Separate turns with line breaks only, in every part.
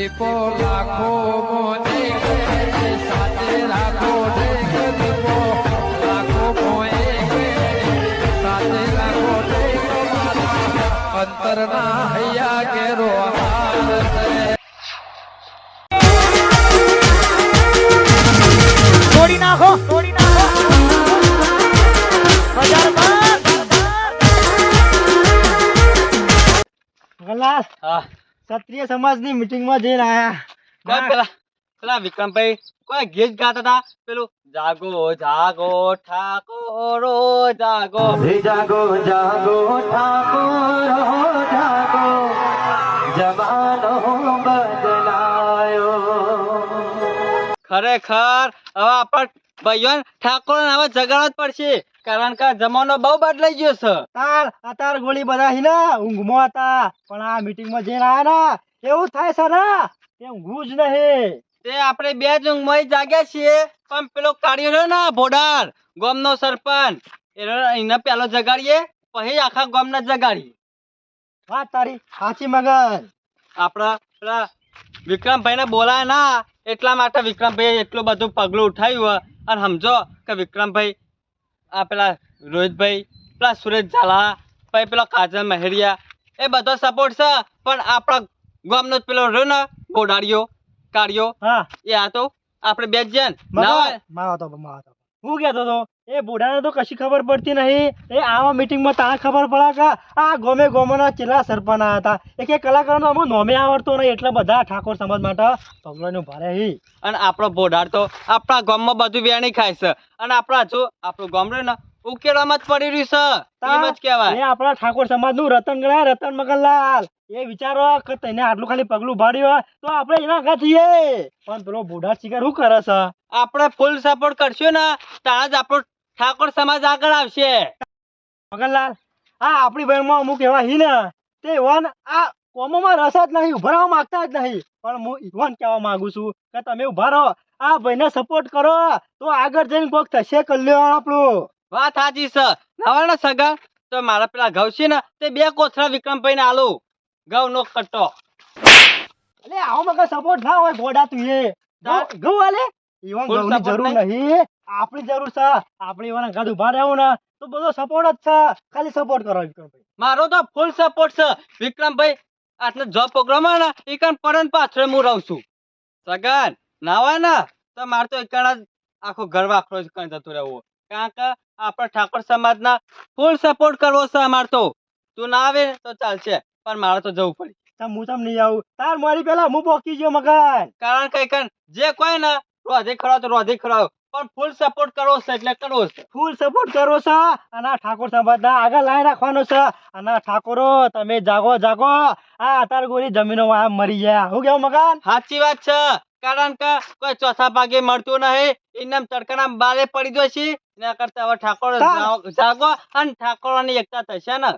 દીપો લાખો મોને સાથે રાખો ઢેક દીપો લાખો મોએ સાથે રાખો ઢેક મારા અંતરના હૈયા કેરો હાર છે
તોડી નાખો તોડી નાખો બજાર બંધ ગલાસ
હા
ક્ષત્રિય સમાજની મીટિંગમાં જઈને આયા.
કોઈ પેલા પેલા વિક્રમભાઈ કોઈ ગીત ગાતા હતા પેલું જાગો જાગો ઠાકોરો જાગો.
જાગો જાગો ઠાકોર જાગો જમાનો બદલાયો.
ખરેખર હવે આપણ ભાઈઓ ઠાકોર હવે જગાડવા જ પડશે કારણ કે જમાનો બહુ બદલાઈ ગયો છે.
તાર અતાર ગોળી બધા હી ઊંઘમાં હતા પણ આ મીટિંગમાં જઈને આવ્યા ને એવું થાય છે ને તે ઊંઘવું જ નહીં.
તે આપણે બે જ ઊંઘમાં જાગ્યા છીએ પણ પેલો કાઢ્યો રહ્યો ને ભોડાર ગામનો સરપંચ. એને પેલો જગાડીએ પછી આખા ગામને જગાડીએ.
વાત તારી સાચી મગન
આપણા પેલા વિક્રમભાઈને બોલાય ના એટલા માટે વિક્રમભાઈ એટલું બધું પગલું ઉઠાવ્યું અને સમજો કે વિક્રમભાઈ આ પેલા રોહિતભાઈ પેલા સુરેશ ઝાલા પછી પેલો કાજલ મહેરિયા એ બધો સપોર્ટ છે પણ આપણા ગામનો જ પેલો રહ્યો ને ગોડાળીઓ કાળિયો
હા.
એ આ તો આપણે બે જ જણ ના હોય?
મગન મારો તો મારો તો. હું કહેતો તો એ બુઢાને તો કશી ખબર પડતી નહીં. એ આવા મિટિંગમાં તાને ખબર પડે કે? આ ગોમે ગોમોના ચેલા સરપના હતા. એક એક કલાકારનો અમુક નોમે આવડતો નહીં એટલે બધા ઠાકોર સમાજ માટે પગલાનું ભરે હી.
અને આપણો બોઢાર તો આપણા ગામમાં બધું વેણી ખાય છે. અને આપણા જો આપણું ગામ રહ્યું ને ઉકેલામાં જ પડી રહ્યું છે. એમ જ
એ
કહેવાય.
આપણા ઠાકોર સમાજનું રતન ગણાય રતન મગનલાલ. એ વિચારો કે તેને આટલું ખાલી પગલું ભાડ્યું હોય તો આપણે એના ઘા થઈએ પણ પેલો બુઢા શિકાર શું કરે છે?
આપણે ફૂલ સપોર્ટ કરશું ને ત્યાં જ આપણો ઠાકોર સમાજ આગળ આવશે.
મગનલાલ આ આપણી બહેનમાં અમુક એવા હી ને તે વન આ કોમોમાં રસ જ નહીં ઊભા રહેવા માંગતા જ નહીં. પણ હું ઈવન કહેવા માંગુ છું કે તમે ઊભા રહો આ ભાઈને સપોર્ટ કરો તો આગળ જઈને કોક થશે કલ્યાણ આપણું.
વાત સાચી છે. નવાના સગા તો મારા પેલા ઘઉં છે ને તે બે કોથળા વિક્રમભાઈ ને આલું. ઘઉં નો કટ્ટો.
અલે આવો મગર સપોર્ટ ના હોય ગોડા તું એ. ઘઉં હાલે ઈવન ઘઉંની જરૂર નહીં? આપણી જરૂર છે. આપણે ઈવન ગાડ ઊભા રહેવું ને તો બધો સપોર્ટ જ છે. ખાલી સપોર્ટ કરો વિક્રમભાઈ
મારો તો ફૂલ સપોર્ટ છે. વિક્રમભાઈ આટલે જોબ પ્રોગ્રામ ને એ કણ પરન પાછળ હું રહું છું. સગન નાવા ને? તો મારે તો એકણ આખો ઘર વાખરો જ કઈ જતું રહેવું. કારણ કે આપણા ઠાકોર સમાજના ફૂલ સપોર્ટ કરવો છે અમારે તો. તું ના આવે તો ચાલશે. પણ મારે તો જવું પડે.
તમ હું તમ નહીં આવું. તાર મારી પેલા હું પોકી ગયો મગન.
કારણ કે કણ જે કોઈ ને રોધે ખરાવ તો રોધે ખરાવ પણ ફૂલ સપોર્ટ કરો છે એટલે કરો છે.
ફૂલ સપોર્ટ કરો છો અને આ ઠાકોર સમાજના આગળ લાઈ રાખવાનો છે. અને ઠાકોરો તમે જાગો જાગો. આ અતાર ગોરી જમીનો આ મરી ગયા. હું કેવું મગન?
સાચી વાત છે. કારણ કે કોઈ ચોથા ભાગે મળતું નહીં. એના તડકાના બારે પડી જશે એના કરતા હવે ઠાકોર જાગો અને ઠાકોરોની એકતા થશે ને.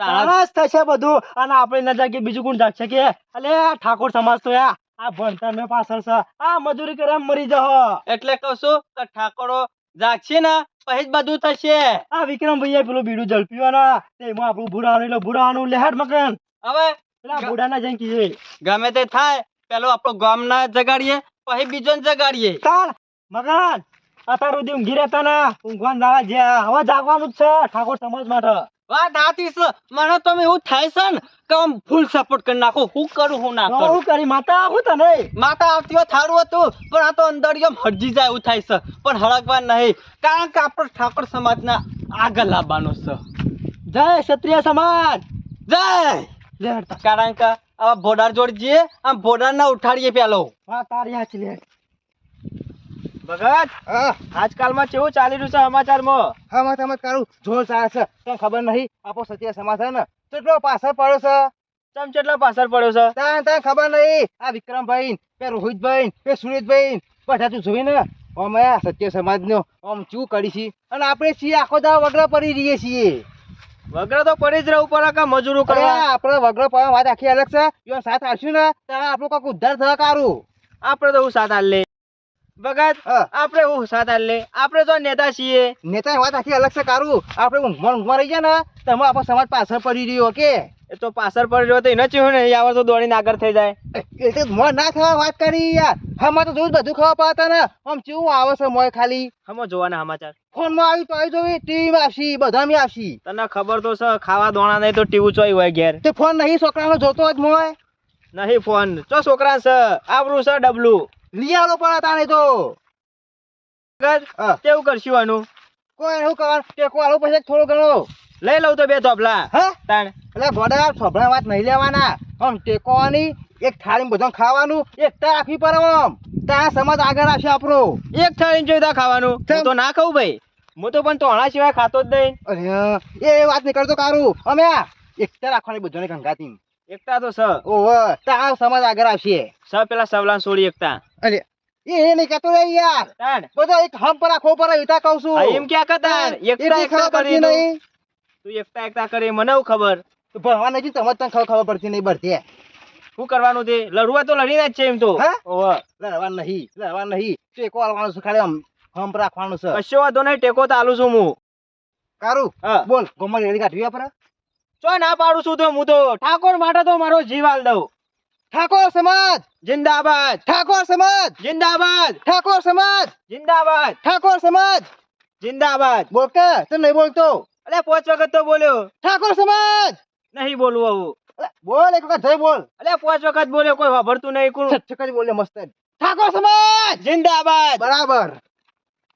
તારા
જ થશે બધું. અને આપણે ન જાગીએ બીજું કોણ જાગશે કે? અલે ઠાકોર સમાજ તો યા. આ ભણતર ને પાછળ છે. આ મજૂરી કરે મરી જહો.
એટલે કહું છું કે ઠાકોરો જાગશે ને પછી જ બધું થશે.
આ વિક્રમ ભાઈએ પેલું બીડું ઝડપ્યું ને તેમાં આપણું ભૂરાનું એટલે ભૂરાનું લેહાડ મકન
હવે
પેલા બુડાના જઈને કીધે
ગમે તે થાય પેલો આપણો ગામ ના જગાડીએ પછી બીજો ને જગાડીએ.
તાર મકાન. અત્યારે સુધી ઊંઘી રહેતા ને. ઊંઘવાન દાવા જ્યાં હવે જાગવાનું જ છે ઠાકોર સમાજ માટે.
વાત હાથી છે. મને તમે એવું થાય છે ને કે આમ ફૂલ સપોર્ટ કરી નાખો. હું કરું હું ના કરું?
હું કરી. માતા આવું તને
માતા આવતી હોય થારું હતું પણ આ તો અંદર એમ હરજી જાય એવું થાય છે. પણ હળગવા નહીં. કારણ કે આપણો ઠાકોર સમાજના આગળ લાવવાનો છે.
જય ક્ષત્રિય સમાજ.
જય!
લે
કારણ કે આ ભોડાર જોડી જઈએ આમ ભોડાર ના ઉઠાડીએ પેલો.
હા તારી હાચી લે ભગત આજકાલમાં કેવું ચાલી રહ્યું છે સમાચારમાં?
હમત હમત કરું જોર ચાલે છે. તને ખબર નહીં આપો સત્ય સમાચાર ને કેટલો પાછળ પડ્યો છે?
તમ કેટલા પાછળ પડ્યો છે?
તને તને ખબર નહીં. આ વિક્રમભાઈ કે રોહિતભાઈ કે સુરેશભાઈ બધા તું જોઈ ને અમે આ સત્ય સમાજનો આમ ચૂ કરી છે અને આપણે છીએ આખો દાવ વગડા પડી રહીએ છીએ.
વગડા તો પડી જ રહેવું પડે કે મજૂરો
કરવા. આપણે વગર પડવા વાત આખી અલગ છે. જો સાથ આવશું ને ત્યારે આપણું કાંક ઉદ્ધાર થવા કારું
આપણે તો સાથ હાલ લે
ભગત. આપણે હું સાત લે? આપણે તો નેતા છીએ.
નેતાની વાત આખી અલગ છે કારું. આપણે ઊંઘમાં ઊંઘમાં રહી ગયા ને તમે આપણો સમાજ પાછળ પડી રહ્યો કે
એ તો પાછળ પડી રહ્યો તો એને ચીવું ને યાર તો દોડીને આગળ થઈ જાય.
એટલે મોં ના થવા વાત કરી યાર. હમણાં તો જોયું બધું ખાવા પાતા ને આમ કેવું આવે છે મોય ખાલી?
હમો જોવાના સમાચાર.
ફોનમાં આવ્યું તો આવી જોવી ટીવીમાં આવશી બધામાં આવશી.
તને ખબર તો છે ખાવા દોણા નહીં તો ટીવી ચોઈ હોય ઘેર.
તે ફોન નહીં છોકરાનો જોતો જ મોય.
નહીં ફોન. ચો છોકરા છે? આવરું છે ડબલું.
લઈ આલો પણ તાણે તો.
કેવું કરશું આનું?
કોઈ શું કરવાનું? ટેકો આલો પછી થોડો ઘણો
લઈ લઉં તો બે ધોપલા.
હા?
તાણ.
એટલે ગોડા છોભરા વાત નહીં લેવાના. આમ ટેકોવાની એક થાળી બધું ખાવાનું એકતા રાખવી પડે આમ. ત્યાં સમાજ આગળ આવશે આપણો.
એક થાળી જોઈતા ખાવાનું. તો ના ખાઉં ભાઈ. હું તો પણ તોણા સિવાય ખાતો જ નહીં.
અરે એ વાત નીકળતો કરતો કારું. અમે એકતા રાખવાની બધાને ગંગાતી
એકતા તો સ.
ઓહો તા સમાજ આગળ આવશે.
સ પેલા સવલાન છોડી એકતા.
અરે એ એ નહીં કહેતો રે યાર.
તાણ.
બધો એક હમ પર કહું છું.
એમ ક્યાં કરતા એકતા એકતા કરી
નહીં.
તું એકતા એકતા કરી મને હું ખબર?
તો ભણવા નથી તમને તને ખબર પડતી નહીં પડતી
શું કરવાનું તે? લડવા તો લડીને જ છે એમ તો.
હા?
ઓવે.
લડવા નહીં લડવા નહીં. ટેકો આલવાનું છે ખાલી હમ રાખવાનું છે.
કશો વાંધો નહીં ટેકો તો આલું છું હું.
કારું? બોલ ગોમર રેડી કાઢવી આપણે
ચો ના પાડું છું તો હું તો ઠાકોર માટે તો મારો જીવ આલ દઉં.
ઠાકોર સમાજ!
જિંદાબાદ!
ઠાકોર સમાજ!
જિંદાબાદ!
ઠાકોર સમાજ!
જિંદાબાદ!
ઠાકોર સમાજ!
જિંદાબાદ!
બોલ કે તું નહીં બોલતો?
અલે પોચ વખત તો બોલ્યો.
ઠાકોર સમાજ!
નહીં બોલવું આવું.
અલે, બોલ એક વખત જય બોલ.
અલે પોચ વખત બોલ્યો કોઈ વાપરતું નહીં કોણ
છક્કરી બોલે મસ્ત. ઠાકોર સમાજ!
જિંદાબાદ!
બરાબર.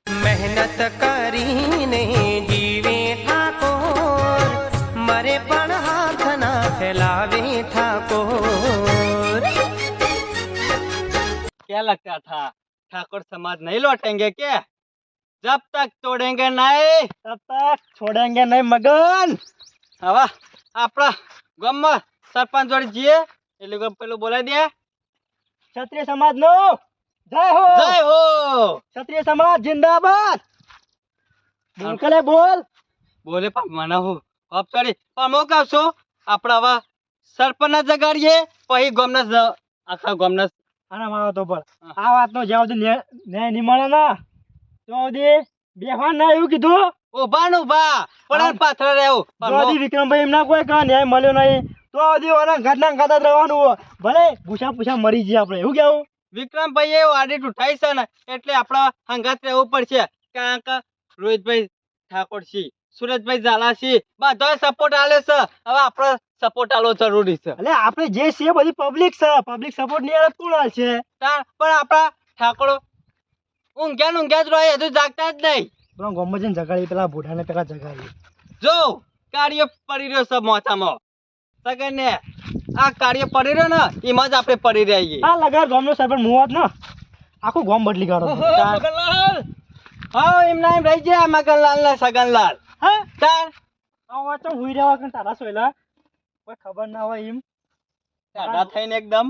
મહેનત કરીને જીવે
क्या लगता था ठाकुर समाज नहीं लौटेंगे क्या जब तक तोड़ेंगे नहीं
તબ તક છોડેંગે નહીં મગન
હવે આપણા ગામમાં સરપંચ જોડે જઈએ એટલે કે પેલું બોલાવી દે
ક્ષત્રિય સમાજ નો જય હો
જય હો
ક્ષત્રિય સમાજ જિંદાબાદ બોલ કલે બોલ
બોલે પણ મને હું હપ કરી પણ હું કહું છું આપણે હવે સરપંચ જગાડીએ પછી ગામના જ- આખા ગામના
આના મારો તો
પણ.
આ વાતનો જ્યાં સુધી ન્યાય નહીં મળે ને. સુધી બેહવાન ના એવું કીધું.
ઊભા ને ઊભા પણ. પાથર રહેવું.
જો વિક્રમભાઈ એમના કોઈ કા ન્યાય મળ્યો નહીં. તો સુધી ઓના ઘરના ઘાતા રહેવાનું ભલે ભૂસા પૂછા મરી જઈએ આપણે. એવું કેવું?
વિક્રમભાઈ એ આડિટ ઉઠાઈ છે ને એટલે આપણા હંગાત રહેવું પડશે. કારણ કે રોહિતભાઈ ઠાકોર છે સુરજભાઈ ઝાલા છે બધો સપોર્ટ આલે છે. હવે આપણે સપોર્ટ આલો જરૂરી છે.
એટલે આપણે જે છે બધી પબ્લિક છે. પબ્લિક સપોર્ટની અલગ કોણ છે
પણ આપણા ઠાકોરો ઊંઘ્યા ઊંઘ્યા જ રહે હજુ જાગતા જ નહીં.
પણ ગોમમાં જઈને જગાડી પેલા બુઢાને પેલા જગાડી
જો કાર્ય પડી રહ્યો છે મોથામાં સગન ને આ કાર્ય પડી રહ્યો ને એમાં જ આપણે પડી રહીએ.
આ લગાર ગામનો સરપંચ મુવાત ને. આખું ગામ બદલી કાઢો
હા એમના એમ રહી ગયા મગનલાલ ને સગનલાલ.
હા?
તાર.
આ વાત તો હુઈ રહ્યા તારા સોયલા? કોઈ ખબર ના હોય એમ.
ટાઢા થઈને એકદમ.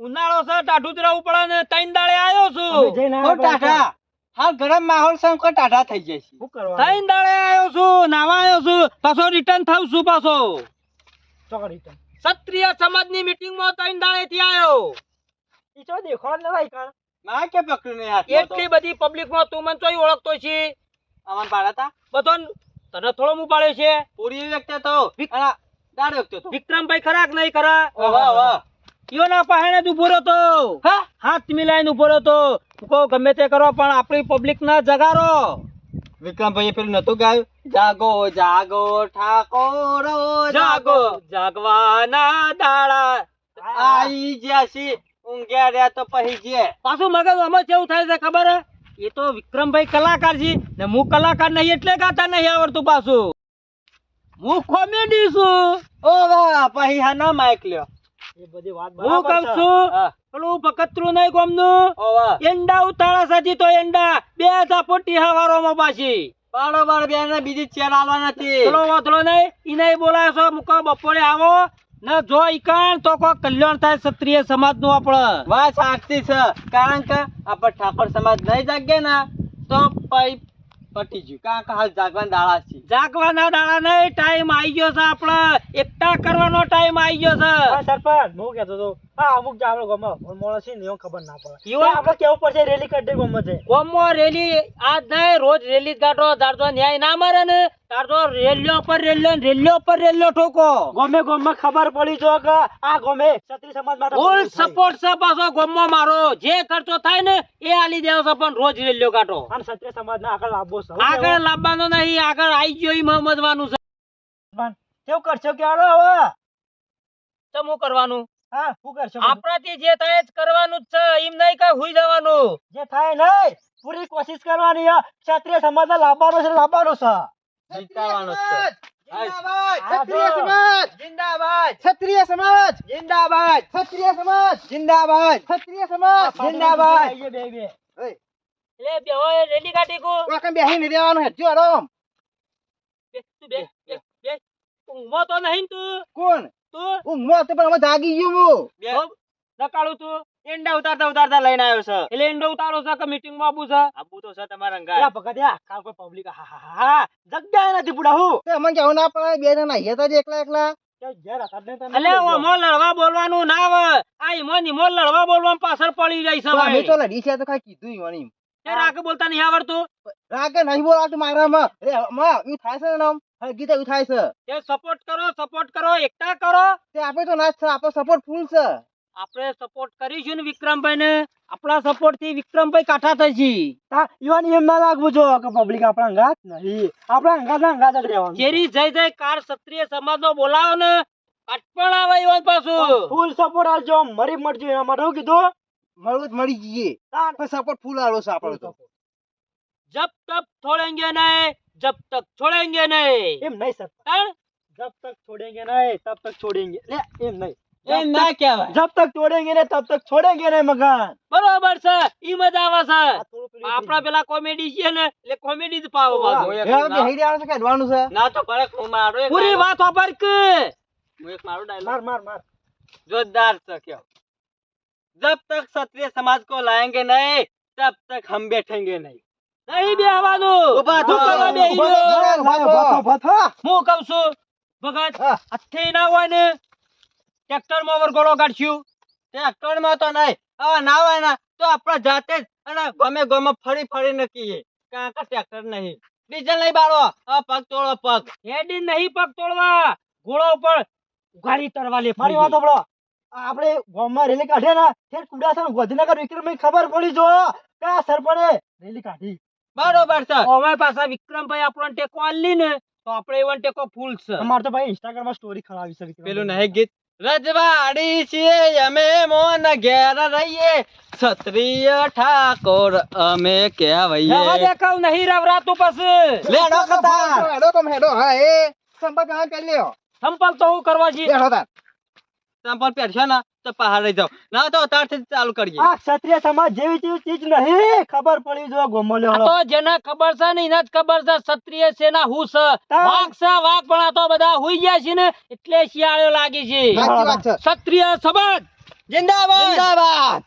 ઉનાળો છે ટાઢું જ રહેવું પડે ને ત્રણ દાડે આવ્યો છું
ઓ ટાઢા. હા ગરમ માહોલ છે કોઈ ટાઢા થઈ જાય છે
શું કરવા
ત્રણ દાડે આવ્યો છું નાવા આવ્યો છું. પાછો રિટર્ન થાઉં છું પાછો.
ચોકડી રિટર્ન
ક્ષત્રિય સમાજની મીટિંગમાં ત્રણ દાડે થી આવ્યો
ઈ ચો દેખો ને ભાઈ કાણ.
ના કે પકડ્યું ને યાર
એટલી બધી પબ્લિકમાં તું મને ચોઈ ઓળખતો છે.
આમાં પાડતા
બધો તને થોડો મું પાડ્યો છે.
પૂરી વ્યક્તિ તો. દાડ વ્યક્તિ તો.
વિક્રમભાઈ ખરાક નહીં ખરા.
વાહ વાહ
ઈયો ના જ ઊભો રહ્યો
હા?
હાથ મિલાઈને ઊભો રહ્યો તો. ગમે તે કરો પણ આપણી પબ્લિક ના જગારો.
વિક્રમભાઈ પેલું નતું ગાયું? જાગો જાગો ઠાકોરો
જાગો. જાગવાના દાડા.
આઈ ઊંઘ્યા રહ્યા તો પછી જે
પાછું મગજ અમે કેવું થાય છે ખબર? એ તો વિક્રમભાઈ કલાકાર છે ને હું કલાકાર નહીં એટલે ગાતા નહીં આવડતું પાછું. હું કોમેડી છું.
ઓ વાહ પછી હા ના માઇક લ્યો.
એ બધી વાત
હું કહું
છું.
પેલું પકતરું નહીં
વાહ.
એંડા ઉતાળા સાથી તો એંડા બે ઝાપોટી હવારોમાં પાછી.
બાળ બેન ને બીજી ચેર આલવા નથી.
ચલો વાતળો નહીં. ઈને બોલાય છો મુકો બપોરે આવો. ને જો ઈકાણ તો કોઈ કલ્યાણ થાય ક્ષત્રિય સમાજનું આપણે.
વાત સાચી છે. કારણ કે આપણે ઠાકોર સમાજ નહીં જાગે ને તો પટી ગયું. કારણ કે હાલ જાગવાના દાડા છે?
જાગવાના દાડા નહીં ટાઈમ આવી ગયો છે આપડે એકઠા કરવાનો ટાઈમ આવી ગયો છે.
હા સરપંચ હું કહેતો હતો હા અમુક જે ગમે. ગામમાં માણસ છે ને એવું ખબર ના પડે.
એવા-
આપણે કેવું પડશે રેલી કાઢી ગામમાં છે.
ગામમાં રેલી આજ નહીં રોજ રેલી કાઢો. તાર તો ન્યાય ના મરે ને. પર ને પર ઠોકો.
ગમે ગમે ખબર પડી જો કે આ ગમે. ક્ષત્રિય સમાજ માટે
ફૂલ સપોર્ટ છે. પાછો મારો. જે ખર્ચો થાય ને એ આલી દેવો છે પણ રોજ રેલીઓ કાઢો.
અને ક્ષત્રિય સમાજને આગળ લાવવો છે.
આગળ લાવવાનો નહીં આગળ આઈ ગયો ઈ મજવાનું છે.
કેવું કરશો કે હવે?
તો હું કરવાનું?
હા શું કરશો
આપણાથી જે થાય જ કરવાનું જ છે એમ નહીં કઈ હુઈ જવાનું.
જે થાય નહીં પૂરી કોશિશ કરવાની ક્ષત્રિય સમાજ લાવવાનો છે લાવવાનો છે.
જીતાવાનો છે.
જિંદાબાદ ક્ષત્રિય સમાજ. જિંદાબાદ. ક્ષત્રિય સમાજ. જિંદાબાદ. ક્ષત્રિય સમાજ. જિંદાબાદ. ક્ષત્રિય સમાજ. જિંદાબાદ.
આઈએ બે બે.
એટલે બેહો એ રેલી કાઢી કો.
ઓકે બેહીને રહેવાનું હે જો આરામ.
બે, બે બે બે. તો નહીં તું.
કોણ?
તું?
ઊંઘમાં તો પણ હવે જાગી ગયો હું.
નકાળું તું. એંડા ઉતારતા ઉતારતા લઈને આવ્યો છે. એટલે એંડો ઉતારો છે કે મીટિંગમાં આબુ છે?
આબુ તો છે તમારા અંગાર.
પકડ્યા કાલ કોઈ પબ્લિક હા હા હા જગ્યા નથી પૂડા હું.
તે મને કેવું ના પડે બે ના હતા જ એકલા એકલા.
હતા
લડવા બોલવાનું ના આવે આ ઈમો નીમો લડવા બોલવાનું પાછળ પડી જાય છે
અમે તો લડી છે તો કઈ કીધું ઈ વળી.
રાગે બોલતા નહીં આવડતું?
રાગે નહીં બોલાતું મારામાં. રે માં એવું થાય છે ને તો એવું થાય છે.
તે સપોર્ટ કરો સપોર્ટ કરો એકતા કરો.
તે આપણે તો ના છે આપણો સપોર્ટ ફૂલ છે.
આપણે સપોર્ટ કરીશું ને વિક્રમભાઈ ને આપણા સપોર્ટથી વિક્રમભાઈ કાઠા થઈ છે
તા ઈવન એમ ના લાગવું જો કે પબ્લિક આપણા અંગાત નહીં. આપણા અંગાત ના અંગાત જ રહેવાનું.
જેરી જય જય કાર ક્ષત્રિય સમાજ નો બોલાવો ને. અટપણ આવે એવા પાછું.
ફૂલ સપોર્ટ આલજો મરી મરજો એના માટે હું કીધું.
મળવું જ મળી જઈએ.
તાન
સપોર્ટ ફૂલ આલો છે આપણો તો.
જબ તબ થોડેંગે નહીં જબ તક છોડેંગે નહીં
એમ નહીં સર
તાણ?
जब तक छोड़ेंगे नहीं तब तक छोड़ेंगे ले एम नहीं
એમ ના કહેવાય
जब तक तोड़ेंगे नहीं तब तक छोड़ेंगे नहीं मकान
બરોબર છે ઈ મજા આવે છે
આ થોડું પેલું
આપડા પેલા કોમેડી છે ને એટલે કોમેડી જ પાવો
વાહ.
પાછું.
હું એક
એ હવે
ના-
બેહી રહેવાનું છે કે હેડવાનું છે
ના તો પડે હું મારો એક
પૂરી
dialogue-
વાત વાપર કે
હું એક મારો dialogue
मार मार मार
जोरदार से क्यों जब तक क्षत्रिय समाज को लाएंगे नहीं तब तक हम बैठेंगे नहीं
નહીં બેહવાનું. હું કહું છું ભગત
આપણે જાતે જ અને ગમે ગમે નહીં. ડીઝલ નહીં બાળો. આ પગ તોડો પગ.
હેડી નહીં પગ તોડવા. ઘોડો ઉપર ગાડી તરવા લે.
ફરી વાત સાંભળો. આપણે ગામમાં રેલી કાઢે ને ત્યારે કુડાસન ગોધીનગર વિક્રમ ખબર પડી જો કે સરપંચે રેલી કાઢી.
બરોબર છે.
અમારી પાછા વિક્રમભાઈ આપણને ટેકો આલી ને તો આપણે એવો ટેકો ફૂલ છે.
અમારે તો ભાઈ ઇન્સ્ટાગ્રામમાં સ્ટોરી ખરાવી છે
પેલું નહીં ગીત. રજવાડી છીએ અમે મોન ઘેર રહીએ. ક્ષત્રિય ઠાકોર અમે કહેવાઈએ.
દે કહું નહીં રવરાતું પછી.
લેડો કથા.
હેડો તમ હેડો હા એ સંપર્ક હા કરી લ્યો.
સંપર્ક તો હું કરવા જી
હેડો તાર.
સંપલ પહેરશો ને તો પહાડ રહી જાવ ના તો તારથી ચાલુ કરીએ.
આ ક્ષત્રિય સમાજ જેવી ચીજ નહીં. ખબર પડી જો
ગોમલ્યો તો જેને ખબર છે ને એને જ ખબર છે ક્ષત્રિય સેના હું છે. વાઘ છે વાઘ પણ આ તો બધા હુઈ ગયા છે ને એટલે શિયાળો લાગી
છે.
ક્ષત્રિય સમાજ.
જિંદાબાદ. જિંદાબાદ.